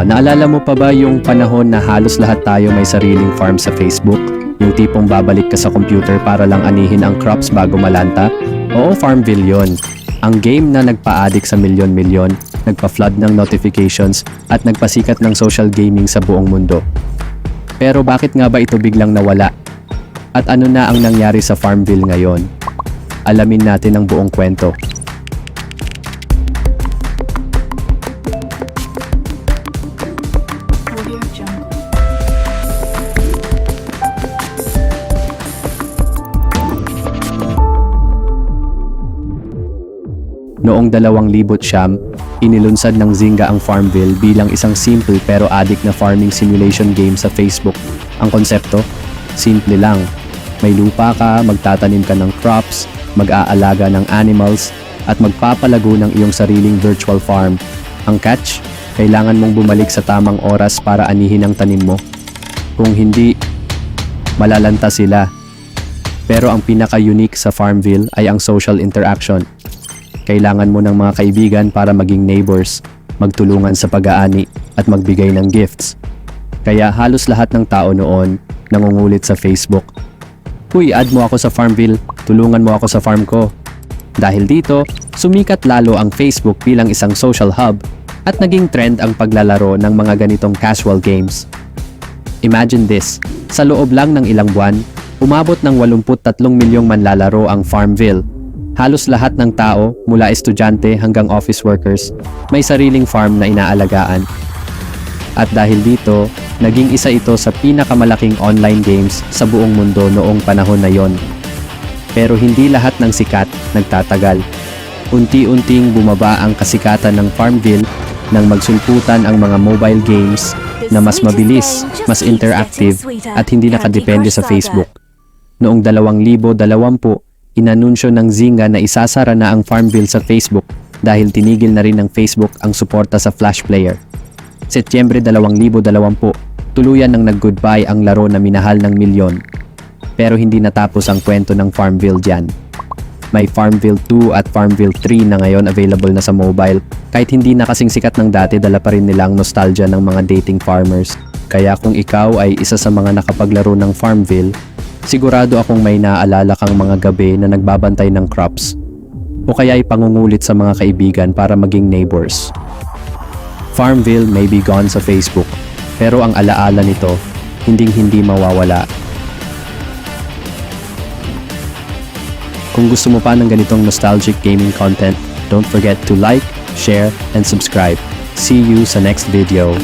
Ah, naalala mo pa ba yung panahon na halos lahat tayo may sariling farm sa Facebook? Yung tipong babalik ka sa computer para lang anihin ang crops bago malanta? Oo, Farmville yun. Ang game na nagpa-addict sa milyon-milyon, nagpa-flood ng notifications, at nagpasikat ng social gaming sa buong mundo. Pero bakit nga ba ito biglang nawala? At ano na ang nangyari sa Farmville ngayon? Alamin natin ang buong kwento. Noong 2000, inilunsad ng Zynga ang Farmville bilang isang simple pero addict na farming simulation game sa Facebook. Ang konsepto? Simple lang. May lupa ka, magtatanim ka ng crops, mag-aalaga ng animals, at magpapalago ng iyong sariling virtual farm. Ang catch? Kailangan mong bumalik sa tamang oras para anihin ang tanim mo. Kung hindi, malalanta sila. Pero ang pinaka-unique sa Farmville ay ang social interaction. Kailangan mo ng mga kaibigan para maging neighbors, magtulungan sa pag-aani at magbigay ng gifts. Kaya halos lahat ng tao noon nangungulit sa Facebook. Uy, add mo ako sa Farmville, tulungan mo ako sa farm ko. Dahil dito, sumikat lalo ang Facebook bilang isang social hub at naging trend ang paglalaro ng mga ganitong casual games. Imagine this, sa loob lang ng ilang buwan, umabot ng 83 milyong manlalaro ang Farmville. Halos lahat ng tao, mula estudyante hanggang office workers, may sariling farm na inaalagaan. At dahil dito, naging isa ito sa pinakamalaking online games sa buong mundo noong panahon na yon. Pero hindi lahat ng sikat nagtatagal. Unti-unting bumaba ang kasikatan ng Farmville nang magsulputan ang mga mobile games na mas mabilis, mas interactive at hindi nakadepende sa Facebook. Noong 2020, inanunsyo ng Zynga na isasara na ang Farmville sa Facebook dahil tinigil na rin ng Facebook ang suporta sa Flash Player. Setyembre 2020, tuluyan nang nag-goodbye ang laro na minahal ng milyon. Pero hindi natapos ang kwento ng Farmville dyan. May Farmville 2 at Farmville 3 na ngayon available na sa mobile. Kahit hindi na kasing sikat ng dati, dala pa rin nila ang nostalgia ng mga dating farmers. Kaya kung ikaw ay isa sa mga nakapaglaro ng Farmville, sigurado akong may naaalala kang mga gabi na nagbabantay ng crops. O kaya ay pangungulit sa mga kaibigan para maging neighbors. Farmville may be gone sa Facebook, pero ang alaala nito, hinding hindi mawawala Kung gusto mo pa ng ganitong nostalgic gaming content, don't forget to like, share, and subscribe. See you sa next video.